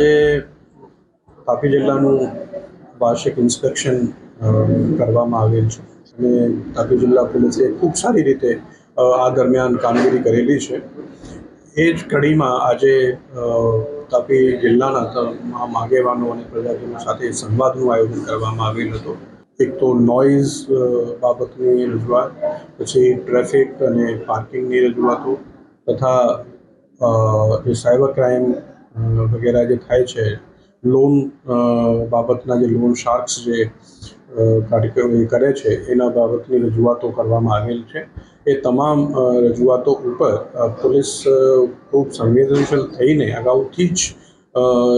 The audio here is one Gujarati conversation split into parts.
જે તાપી જિલ્લાનું વાર્ષિક ઇન્સ્પેક્શન કરવામાં આવેલ છે. અને તાપી જિલ્લા પોલીસે ખૂબ સારી રીતે આ દરમિયાન કામગીરી કરેલી છે. એ જ કડીમાં આજે તાપી જિલ્લાના તમામ આગેવાનો અને પ્રજાજનો સાથે સંવાદનું આયોજન કરવામાં આવેલ હતું. એક તો નોઇઝ બાબતની રજૂઆત, પછી ટ્રાફિક અને પાર્કિંગની રજૂઆતો, તથા સાયબર ક્રાઇમ વગેરે જે થાય છે લોન બાબતના જે લોન શાર્ક્સ જે કાર્યક્રમ કરે છે, એના બાબતની રજૂઆતો કરવામાં આવેલ છે. એ તમામ રજૂઆતો ઉપર પોલીસ ખૂબ સંવેદનશીલ થઈને અગાઉથી જ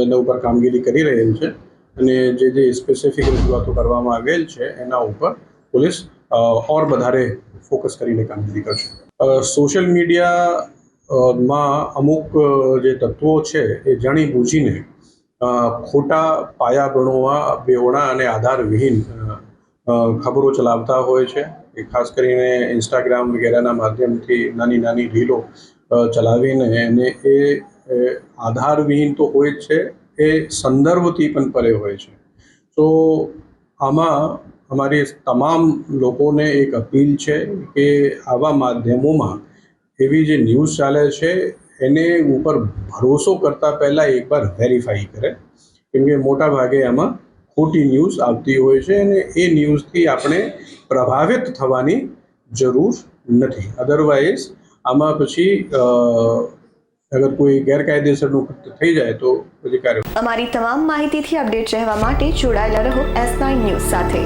એના ઉપર કામગીરી કરી રહેલ છે અને જે જે સ્પેસિફિક રજૂઆતો કરવામાં આવેલ છે, એના ઉપર પોલીસ ઓર વધારે ફોકસ કરીને કામગીરી કરશે. સોશિયલ મીડિયા માં અમુક જે તત્વો છે એ જાણી બૂજીને ખોટા પાયા ગણોવા બેવડા અને આધારવિહીન ખબરો ચલાવતા હોય છે. એ ખાસ કરીને ઇન્સ્ટાગ્રામ વગેરેના માધ્યમથી નાની નાની રીલો ચલાવીને એને એ આધારવિહીન તો હોય જ છે, એ સંદર્ભથી પણ પરે હોય છે. તો આમાં અમારી તમામ લોકોને એક અપીલ છે કે આવા માધ્યમોમાં એવી જે ન્યૂઝ ચાલે છે, એને ઉપર ભરોસો કરતાં પહેલાં એકવાર વેરીફાઈ કરે. કેમકે મોટા ભાગે આમાં ખોટી ન્યૂઝ આવતી હોય છે અને એ ન્યૂઝથી આપણે પ્રભાવિત થવાની જરૂર નથી. અદરવાઇઝ આમાં પછી અગર કોઈ ગેરકાયદેસરનું કૃત્ય થઈ જાય તો પછી કાર્ય અમારી તમામ માહિતીથી અપડેટ રહેવા માટે જોડાયેલા રહો એસ નાઇન ન્યૂઝ સાથે.